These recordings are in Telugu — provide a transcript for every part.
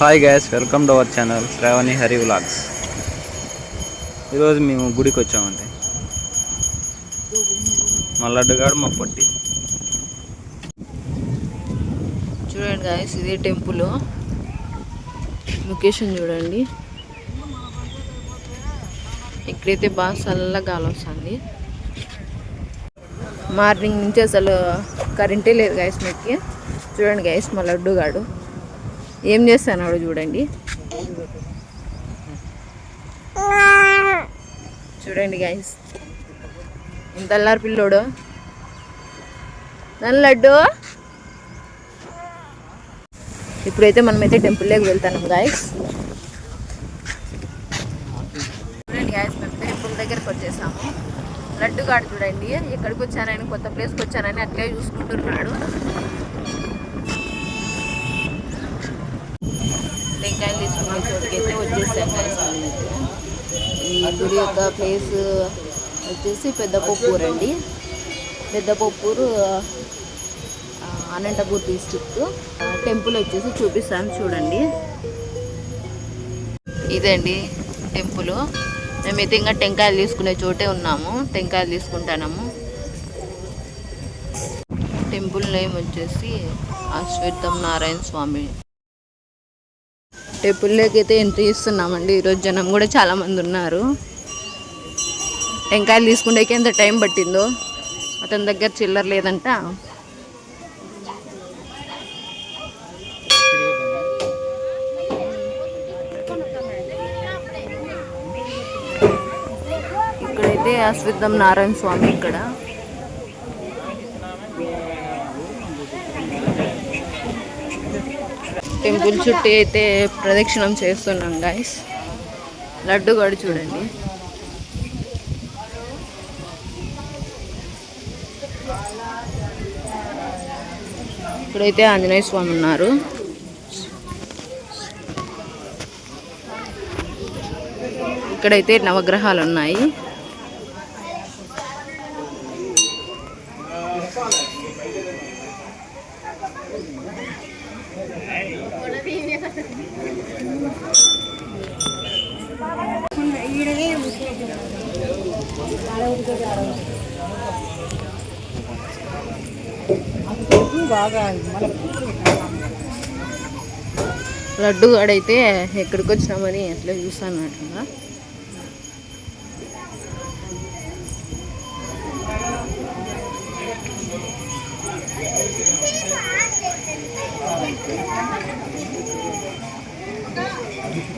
Hi guys welcome to our channel Shravani Hari vlogs ఈరోజు మేము గుడికి వచ్చామండి. మా లడ్డుగాడు మా పొట్టి. చూడండి గాయస్ ఇదే టెంపుల్. లొకేషన్ చూడండి. ఇక్కడైతే బాగా చల్లగా గాలి వస్తుంది. మార్నింగ్ నుంచి అసలు కరెంటే లేదు గాయస్ మీకు. చూడండి గాయస్ మా లడ్డుగాడు. ఏం చేస్తున్నాడు చూడండి. చూడండి గాయస్ ఎంత అల్లారు పిల్లోడు. నన్ను లడ్డు. ఇప్పుడైతే మనమైతే టెంపుల్లోకి వెళ్తాం గాయస్ చూడండి గాయస్ మేము టెంపుల్ దగ్గరకు వచ్చేసాము. లడ్డు కాడు చూడండి. ఎక్కడికి వచ్చానని కొత్త ప్లేస్కి వచ్చానని అట్లే చూసుకుంటున్నాడు. టెంకాయలు తీసుకునే చోటుకైతే వచ్చేసాం గాయస్ ఈ గుడి యొక్క ప్లేస్ వచ్చేసి పెద్దపొప్పూరు అండి. పెద్దపొప్పూరు అనంతపూర్ డిస్టిక్ టెంపుల్ వచ్చేసి చూపిస్తాను చూడండి. ఇదండి టెంపుల్ మేమైతే ఇంకా టెంకాయలు తీసుకునే చోటే ఉన్నాము. టెంకాయలు తీసుకుంటాము టెంపుల్ నేమ్ వచ్చేసి అశ్వత్థం నారాయణ స్వామి. టెంపుల్లోకి అయితే ఎంట్రీ ఇస్తున్నామండి. ఈరోజు జనం కూడా చాలామంది ఉన్నారు. టెంకాయలు తీసుకునేకి ఎంత టైం పట్టిందో. అతని దగ్గర చిల్లర లేదంట. ఇక్కడైతే అశ్విద్ధం నారాయణ స్వామి ఇక్కడ. టెంపుల్ చుట్టూ అయితే ప్రదక్షిణం చేస్తున్నాం గాయస్ లడ్డు కూడా చూడండి. ఇక్కడైతే ఆంజనేయ స్వామి ఉన్నారు. ఇక్కడైతే నవగ్రహాలు ఉన్నాయి. లడ్డు గడైతే ఎక్కడికి వచ్చినామని అట్లా చూస్తాను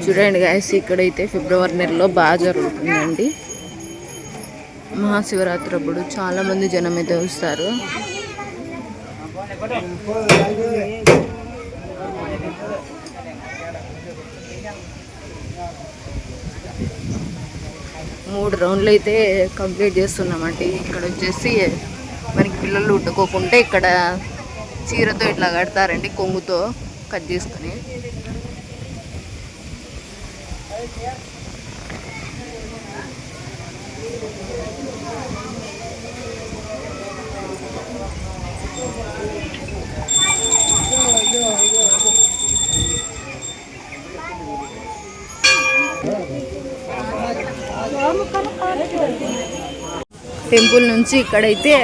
చూడండి గాయస్ ఇక్కడైతే ఫిబ్రవరి నెలలో బాగా జరుగుతుందండి. మహాశివరాత్రి అప్పుడు చాలామంది జనం అయితే వస్తారు. మూడు రౌండ్లు అయితే కంప్లీట్ చేస్తున్నామండి. ఇక్కడ వచ్చేసి మనకి పిల్లలు ఉట్టుకోకుంటే ఇక్కడ చీరతో ఇట్లా కడతారండి కొంగుతో కట్ చేసుకొని. టెంపుల్ నుంచి ఇక్కడైతే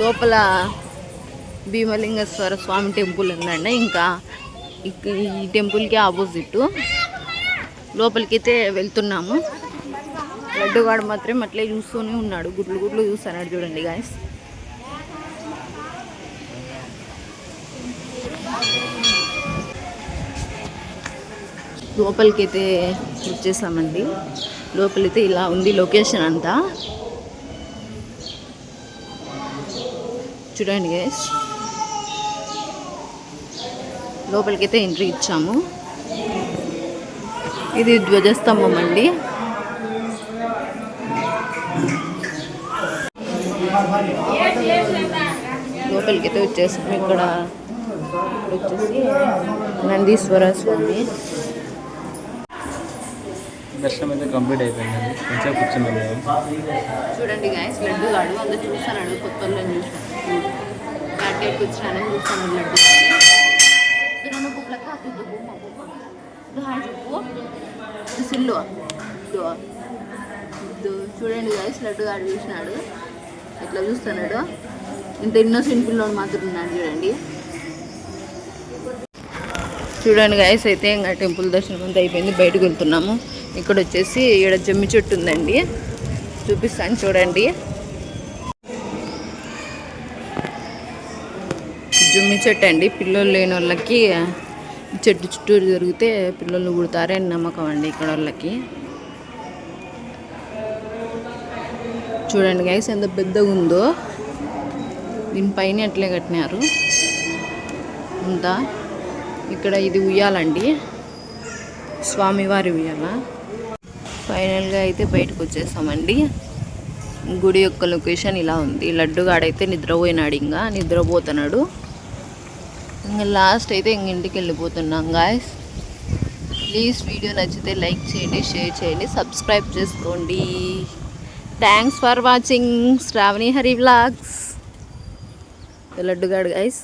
లోపల భీమలింగేశ్వర స్వామి టెంపుల్ ఉందండి ఇంకా ఈ టెంపుల్కి ఆపోజిట్. లోపలికి అయితే వెళ్తున్నాము. లడ్డుగాడు మాత్రం అట్లే చూస్తూనే ఉన్నాడు. గుడ్లు గుడ్లు చూస్తున్నాడు చూడండి గాయస్ లోపలికైతే వచ్చేసామండి. లోపలైతే ఇలా ఉంది లొకేషన్ అంతా. చూడండి గైస్ లోపలికైతే ఎంట్రీ ఇచ్చాము. ఇది ధ్వజస్తంభం అండి. లోపలికైతే వచ్చేసాము ఇక్కడ ఇక్కడ వచ్చేసి నందీశ్వర స్వామి. దర్శనం అయితే కంప్లీట్ అయిపోయిందండి. మంచిగా కూర్చున్నాం మేము. చూడండి గాయస్ లడ్డు గాడు అందరు చూస్తాను కొత్త వాళ్ళని చూసి లడ్డు కూర్చున్నాను చూస్తాను లడ్డు బుక్లకి సిల్లు. చూడండి గాయస్ లడ్డు గాడు చూసినాడు. ఎట్లా చూస్తున్నాడు? ఇంత ఇన్నోసెంట్ పిల్లోడు మాత్రం ఉన్నాడు చూడండి. చూడండి గాయస్ అయితే ఇంకా టెంపుల్ దర్శనం అంతా అయిపోయింది. బయటకు వెళ్తున్నాము. ఇక్కడ వచ్చేసి ఇక్కడ జమ్మి చెట్టు ఉందండి. చూపిస్తాను చూడండి. జమ్మి చెట్టు అండి. పిల్లలు లేని వాళ్ళకి చెట్టు చుట్టూరు జరిగితే పిల్లలు పుడతారని నమ్మకం అండి ఇక్కడ వాళ్ళకి. చూడండి గైస్ ఎంత పెద్దగా ఉందో. దీనిపైన ఎట్లే కట్టినారు? ఉందా? ఇక్కడ ఇది ఉయ్యాలండి. స్వామివారి ఉయ్యాల. ఫైనల్గా అయితే బయటకు వచ్చేసామండి. గుడి యొక్క లొకేషన్ ఇలా ఉంది. లడ్డుగాడైతే నిద్రపోయినాడు ఇంకా. నిద్రపోతున్నాడు. ఇంకా లాస్ట్ అయితే ఇంక ఇంటికి వెళ్ళిపోతున్నాం గాయస్ ప్లీజ్ వీడియో నచ్చితే లైక్ చేయండి షేర్ చేయండి సబ్స్క్రైబ్ చేసుకోండి. Thanks for watching Shravani Hari vlogs లడ్డుగాడు guys